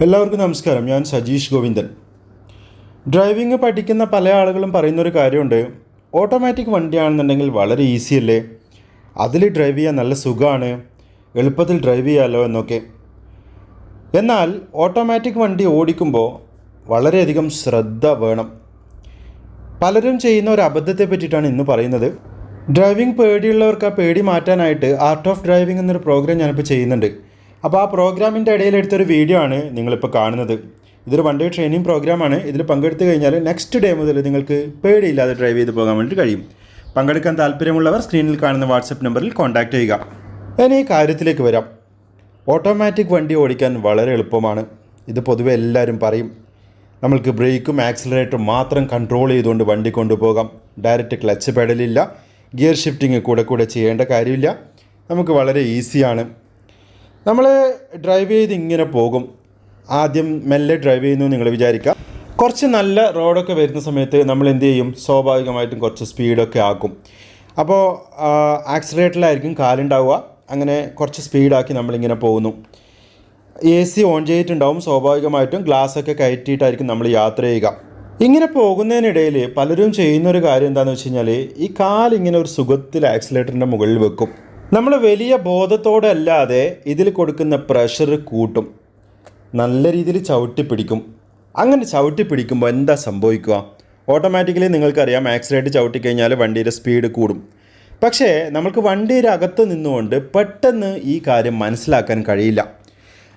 എല്ലാവർക്കും നമസ്കാരം. ഞാൻ സജീഷ് ഗോവിന്ദൻ. ഡ്രൈവിംഗ് പഠിക്കുന്ന പല ആളുകളും പറയുന്നൊരു കാര്യമുണ്ട്. ഓട്ടോമാറ്റിക് വണ്ടിയാണെന്നുണ്ടെങ്കിൽ വളരെ ഈസി അല്ലേ? അതിൽ ഡ്രൈവ് ചെയ്യാൻ നല്ല സുഖമാണ് എളുപ്പത്തിൽ ഡ്രൈവ് ചെയ്യാമല്ലോ എന്നൊക്കെ. എന്നാൽ ഓട്ടോമാറ്റിക് വണ്ടി ഓടിക്കുമ്പോൾ വളരെയധികം ശ്രദ്ധ വേണം. പലരും ചെയ്യുന്ന ഒരു അബദ്ധത്തെ പറ്റിയിട്ടാണ് ഇന്ന് പറയുന്നത്. ഡ്രൈവിംഗ് പേടിയുള്ളവർക്ക് ആ പേടി മാറ്റാനായിട്ട് ആർട്ട് ഓഫ് ഡ്രൈവിംഗ് എന്നൊരു പ്രോഗ്രാം ഞാനിപ്പോൾ ചെയ്യുന്നുണ്ട്. അപ്പോൾ ആ പ്രോഗ്രാമിന്റെ ഇടയിൽ എടുത്തൊരു വീഡിയോ ആണ് നിങ്ങളിപ്പോൾ കാണുന്നത്. ഇതൊരു വൺ ഡേ ട്രെയിനിങ് പ്രോഗ്രാമാണ് ഇതിൽ പങ്കെടുത്തു കഴിഞ്ഞാൽ നെക്സ്റ്റ് ഡേ മുതൽ നിങ്ങൾക്ക് പേടിയില്ലാതെ ഡ്രൈവ് ചെയ്ത് പോകാൻ വേണ്ടി കഴിയും. പങ്കെടുക്കാൻ താല്പര്യമുള്ളവർ സ്ക്രീനിൽ കാണുന്ന വാട്സപ്പ് നമ്പറിൽ കോൺടാക്റ്റ് ചെയ്യുക. ഇനി കാര്യത്തിലേക്ക് വരാം. ഓട്ടോമാറ്റിക് വണ്ടി ഓടിക്കാൻ വളരെ എളുപ്പമാണ്. ഇത് പൊതുവെ എല്ലാവരും പറയും. നമ്മൾക്ക് ബ്രേക്കും ആക്സിലറേറ്ററും മാത്രം കൺട്രോൾ ചെയ്തുകൊണ്ട് വണ്ടി കൊണ്ടുപോകാം. ഡയറക്റ്റ് ക്ലച്ച് പെടലില്ല ഗിയർ ഷിഫ്റ്റിംഗ് കൂടെ കൂടെ ചെയ്യേണ്ട കാര്യമില്ല. നമുക്ക് വളരെ ഈസിയാണ് നമ്മൾ ഡ്രൈവ് ചെയ്ത് ഇങ്ങനെ പോകും. ആദ്യം മെല്ലെ ഡ്രൈവ് ചെയ്യുന്നു നിങ്ങൾ വിചാരിക്കുക കുറച്ച് നല്ല റോഡൊക്കെ വരുന്ന സമയത്ത് നമ്മൾ എന്ത് ചെയ്യും? സ്വാഭാവികമായിട്ടും കുറച്ച് സ്പീഡൊക്കെ ആക്കും. അപ്പോൾ ആക്സിലേറ്ററിലായിരിക്കും കാലുണ്ടാവുക. അങ്ങനെ കുറച്ച് സ്പീഡാക്കി നമ്മളിങ്ങനെ പോകുന്നു. എ സി ഓൺ ചെയ്തിട്ടുണ്ടാവും. സ്വാഭാവികമായിട്ടും ഗ്ലാസ് ഒക്കെ കയറ്റിയിട്ടായിരിക്കും നമ്മൾ യാത്ര ചെയ്യുക. ഇങ്ങനെ പോകുന്നതിനിടയിൽ പലരും ചെയ്യുന്നൊരു കാര്യം എന്താണെന്ന് വെച്ച് കഴിഞ്ഞാൽ ഈ കാലിങ്ങനെ ഒരു സുഖത്തിൽ ആക്സിലേറ്ററിന്റെ മുകളിൽ വെക്കും. നമ്മൾ വലിയ ബോധത്തോടെ അല്ലാതെ ഇതിൽ കൊടുക്കുന്ന പ്രഷർ കൂട്ടും. നല്ല രീതിയിൽ ചവിട്ടി പിടിക്കും. അങ്ങനെ ചവിട്ടി പിടിക്കുമ്പോൾ എന്താ സംഭവിക്കുക? ഓട്ടോമാറ്റിക്കലി നിങ്ങൾക്കറിയാം ആക്സിലേറ്റ് ചവിട്ടി കഴിഞ്ഞാൽ വണ്ടിയുടെ സ്പീഡ് കൂടും. പക്ഷേ നമുക്ക് വണ്ടിയുടെ അകത്ത് നിന്നുകൊണ്ട് പെട്ടെന്ന് ഈ കാര്യം മനസ്സിലാക്കാൻ കഴിയില്ല.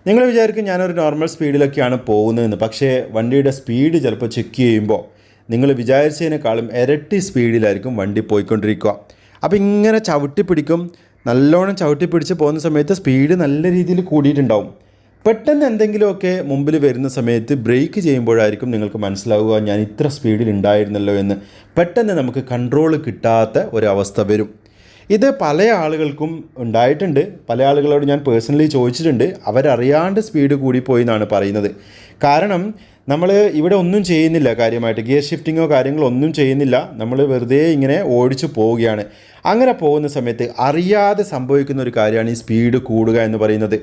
നിങ്ങൾ വിചാരിക്കും ഞാനൊരു നോർമൽ സ്പീഡിലൊക്കെയാണ് പോകുന്നതെന്ന്. പക്ഷേ വണ്ടിയുടെ സ്പീഡ് ചിലപ്പോൾ ചെക്ക് ചെയ്യുമ്പോൾ നിങ്ങൾ വിചാരിച്ചതിനേക്കാളും ഇരട്ടി സ്പീഡിലായിരിക്കും വണ്ടി പോയിക്കൊണ്ടിരിക്കുക. അപ്പോൾ ഇങ്ങനെ ചവിട്ടി പിടിക്കും നല്ലോണം ചവിട്ടി പിടിച്ച് പോകുന്ന സമയത്ത് സ്പീഡ് നല്ല രീതിയിൽ കൂടിയിട്ടുണ്ടാവും. പെട്ടെന്ന് എന്തെങ്കിലുമൊക്കെ മുമ്പിൽ വരുന്ന സമയത്ത് ബ്രേക്ക് ചെയ്യുമ്പോഴായിരിക്കും നിങ്ങൾക്ക് മനസ്സിലാവുക ഞാൻ ഇത്ര സ്പീഡിൽ ഉണ്ടായിരുന്നല്ലോ എന്ന്. പെട്ടെന്ന് നമുക്ക് കൺട്രോൾ കിട്ടാത്ത ഒരവസ്ഥ വരും. ഇത് പല ആളുകൾക്കും ഉണ്ടായിട്ടുണ്ട്. പല ആളുകളോട് ഞാൻ പേഴ്സണലി ചോദിച്ചിട്ടുണ്ട്. അവരറിയാണ്ട് സ്പീഡ് കൂടിപ്പോയി എന്നാണ് പറയുന്നത്. കാരണം നമ്മൾ ഇവിടെ ഒന്നും ചെയ്യുന്നില്ല കാര്യമായിട്ട്. ഗിയർ ഷിഫ്റ്റിങ്ങോ കാര്യങ്ങളോ ഒന്നും ചെയ്യുന്നില്ല. നമ്മൾ വെറുതെ ഇങ്ങനെ ഓടിച്ചു പോവുകയാണ്. അങ്ങനെ പോകുന്ന സമയത്ത് അറിയാതെ സംഭവിക്കുന്ന ഒരു കാര്യമാണ് ഈ സ്പീഡ് കൂടുക എന്ന് പറയുന്നത്.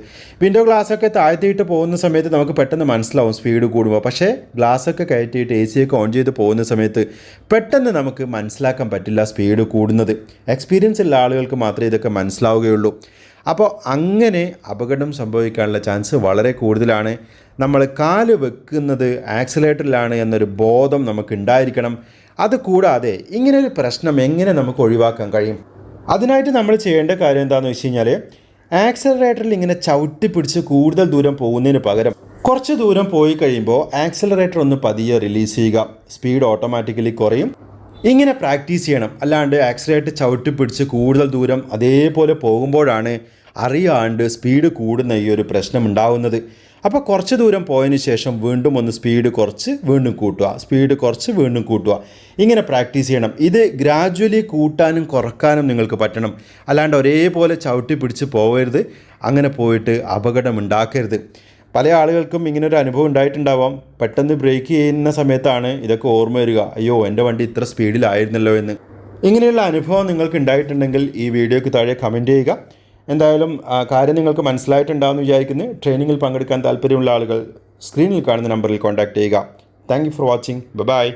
വിൻഡോ ഗ്ലാസ്സൊക്കെ താഴ്ത്തിയിട്ട് പോകുന്ന സമയത്ത് നമുക്ക് പെട്ടെന്ന് മനസ്സിലാവും സ്പീഡ് കൂടുമ്പോൾ പക്ഷേ ഗ്ലാസ്സൊക്കെ കയറ്റിയിട്ട് എ സി ഒക്കെ ഓൺ ചെയ്ത് പോകുന്ന സമയത്ത് പെട്ടെന്ന് നമുക്ക് മനസ്സിലാക്കാൻ പറ്റില്ല സ്പീഡ് കൂടുന്നത്. എക്സ്പീരിയൻസ് ഉള്ള ആളുകൾക്ക് മാത്രമേ ഇതൊക്കെ മനസ്സിലാവുകയുള്ളൂ. അപ്പോൾ അങ്ങനെ അപകടം സംഭവിക്കാനുള്ള ചാൻസ് വളരെ കൂടുതലാണ്. നമ്മൾ കാൽ വെക്കുന്നത് ആക്സിലേറ്ററിലാണ് എന്നൊരു ബോധം നമുക്ക് ഉണ്ടായിരിക്കണം അത് കൂടാതെ ഇങ്ങനെ ഒരു പ്രശ്നം എങ്ങനെ നമുക്ക് ഒഴിവാക്കാൻ കഴിയും? അതിനായിട്ട് നമ്മൾ ചെയ്യേണ്ട കാര്യം എന്താണെന്ന് വെച്ച് കഴിഞ്ഞാൽ ആക്സിലറേറ്ററിൽ ഇങ്ങനെ ചവിട്ടി പിടിച്ച് കൂടുതൽ ദൂരം പോകുന്നതിന് പകരം കുറച്ച് ദൂരം പോയി കഴിയുമ്പോൾ ആക്സിലറേറ്റർ ഒന്ന് പതിയെ റിലീസ് ചെയ്യുക. സ്പീഡ് ഓട്ടോമാറ്റിക്കലി കുറയും. ഇങ്ങനെ പ്രാക്ടീസ് ചെയ്യണം. അല്ലാണ്ട് ആക്സിലേറ്റർ ചവിട്ടി പിടിച്ച് കൂടുതൽ ദൂരം അതേപോലെ പോകുമ്പോഴാണ് അറിയാണ്ട് സ്പീഡ് കൂടുന്ന ഈ ഒരു പ്രശ്നം ഉണ്ടാവുന്നത്. അപ്പോൾ കുറച്ച് ദൂരം പോയതിന് ശേഷം വീണ്ടും ഒന്ന് സ്പീഡ് കുറച്ച് വീണ്ടും കൂട്ടുക. സ്പീഡ് കുറച്ച് വീണ്ടും കൂട്ടുക. ഇങ്ങനെ പ്രാക്ടീസ് ചെയ്യണം. ഇത് ഗ്രാജ്വലി കൂട്ടാനും കുറക്കാനും നിങ്ങൾക്ക് പറ്റണം. അല്ലാണ്ട് ഒരേപോലെ ചവിട്ടി പിടിച്ച് പോകരുത് അങ്ങനെ പോയിട്ട് അപകടം ഉണ്ടാക്കരുത് പല ആളുകൾക്കും ഇങ്ങനെ ഒരു അനുഭവം ഉണ്ടായിട്ടുണ്ടാവാം. പെട്ടെന്ന് ബ്രേക്ക് ചെയ്യുന്ന സമയത്താണ് ഇതൊക്കെ ഓർമ്മ വരിക. അയ്യോ എന്റെ വണ്ടി ഇത്ര സ്പീഡിലായിരുന്നല്ലോ എന്ന്. ഇങ്ങനെയുള്ള അനുഭവം നിങ്ങൾക്ക് ഉണ്ടായിട്ടുണ്ടെങ്കിൽ ഈ വീഡിയോയ്ക്ക് താഴെ കമന്റ് ചെയ്യുക. എന്തായാലും കാര്യം നിങ്ങൾക്ക് മനസ്സിലായിട്ടുണ്ടാവുന്ന വിചാരിക്കുന്നു. ട്രെയിനിങ്ങിൽ പങ്കെടുക്കാൻ താല്പര്യമുള്ള ആളുകൾ സ്ക്രീനിൽ കാണുന്ന നമ്പറിൽ കോൺടാക്റ്റ് ചെയ്യുക. Thank you for watching. Bye.